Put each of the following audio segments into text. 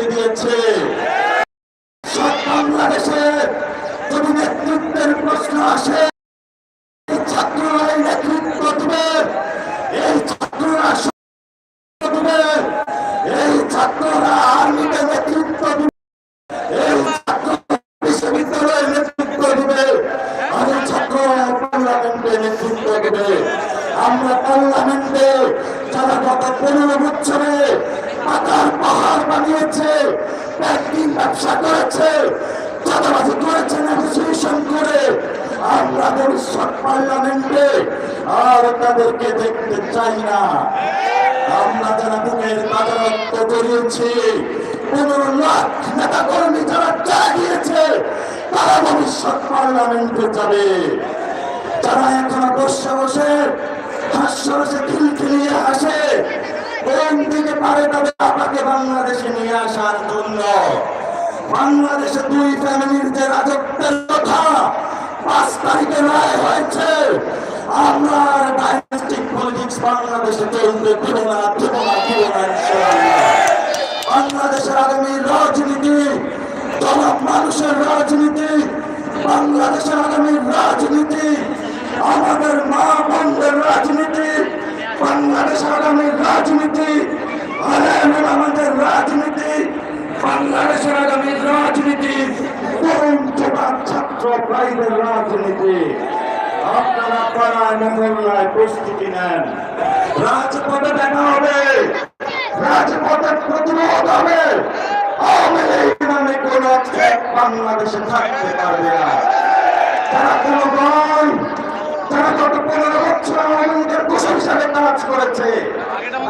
নেতৃত্ব দিয়েছে। সব বাংলাদেশে নেতৃত্বের প্রশ্ন আসে, এই ছাত্ররা দিবে, এই ছাত্ররা এই ছাত্র বিশ্ববিদ্যালয়ের নেতৃত্ব দিবে, আর ছাত্র পার্লামেন্টে নেতৃত্ব দিবে। আমরা পার্লামেন্টে যারা গত পনেরো বছরে বানিয়েছে ব্যাংকিং ব্যবসা করেছে, চাঁদাবাজি করেছে নেগোসিয়েশন করে। আমরা ভবিষ্যৎ পার্লামেন্টে, আর তাদেরকে দেখতে চাই না। আমরা যারা বুকের বাজারত্ব করিয়েছি পনেরো লাখ নেতা কর্মী যারা চালিয়েছে তারা ভবিষ্যৎ পার্লামেন্টে যাবে। যারা এখনও বসে বসে হাস্যরসে খিলখিলিয়ে হাসে পারে তবে আপনাকে বাংলাদেশে নিয়ে আসার জন্য। বাংলাদেশে দুই ফ্যামিলির যে রাজত্বের কথা পাঁচ তারিখে রায় হয়েছে, আমরা ডাইনাস্টিক পলিটিক্স বাংলাদেশে চলতে দেব না দেব না দেব না বাংলাদেশের আগামী রাজনীতি, জনক মানুষের রাজনীতি, বাংলাদেশের আগামী রাজনীতি, আমাদের মা বোনদের রাজনীতি, বাংলাদেশের আগামী রাজনীতি আলেমের আমাদের রাজনীতি, বাংলাদেশের আগামী রাজনীতি তরুণ যুবক ছাত্র ভাইদের রাজনীতি। আপনারা পাড়ায় মহল্লায় প্রস্তুতি নেন। রাজপথে দেখা হবে। রাজপথের প্রতিরোধ হবে। আওয়ামী লীগ নামে কোন বাংলাদেশে থাকতে পারবে না। তারা কোনো দল যারা গত পনেরো বছর আওয়ামী কাজ করেছে।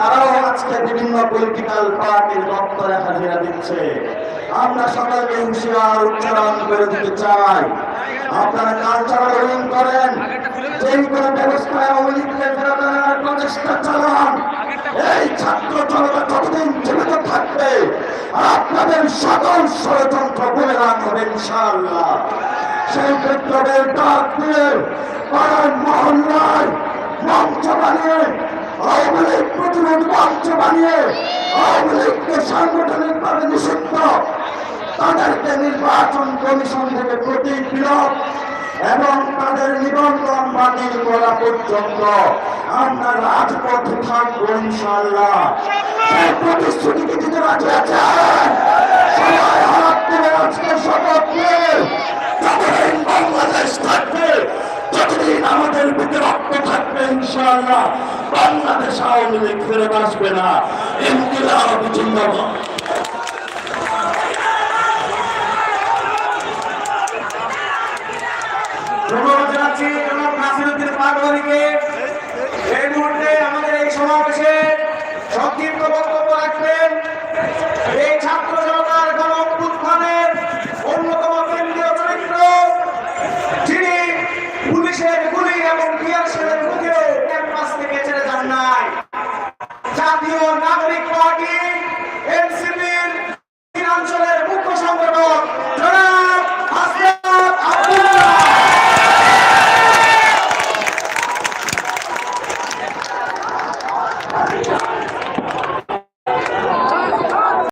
তারাও আজকে বিভিন্ন পলিটিক্যাল পার্টির দপ্তরে হাজিরা দিচ্ছে। আমরা সবাইকে হুঁশিয়ার উচ্চারণ করে দিতে চাই। আপনারা কালচারাল রোলিং করেন। যে কোনো ব্যবস্থায় ফেরত আনার প্রচেষ্টা চালান। এই ছাত্র জনতা যতদিন জীবিত থাকবে, আপনাদের সকল ষড়যন্ত্র বলে রাখবে ইনশাআল্লাহ। সেই বিপ্লবের ডাক দিয়ে পাড়ার মহল্লায় মঞ্চ বানিয়ে আওয়ামী লীগ প্রতিরোধ মঞ্চ বানিয়ে আওয়ামী লীগকে সাংগঠনিকভাবে নিষিদ্ধ। তাদেরকে নির্বাচন কমিশন থেকে প্রতীক বিলোপ এবং তাদের নিবন্ধন বাতিল করা পর্যন্ত আমরা রাজপথে থাকব ইনশাল্লাহ সেই প্রতিশ্রুতিকে দিতে রাজি আল্লাহ বাংলাদেশ আওয়ামী লীগ ফেরত আসবে না। ইনকিলাব জিন্দাবাদ। ধন্যবাদ জানাচ্ছি জনাব নাসিরুদ্দিন পাগলানিকে। এই মুহূর্তে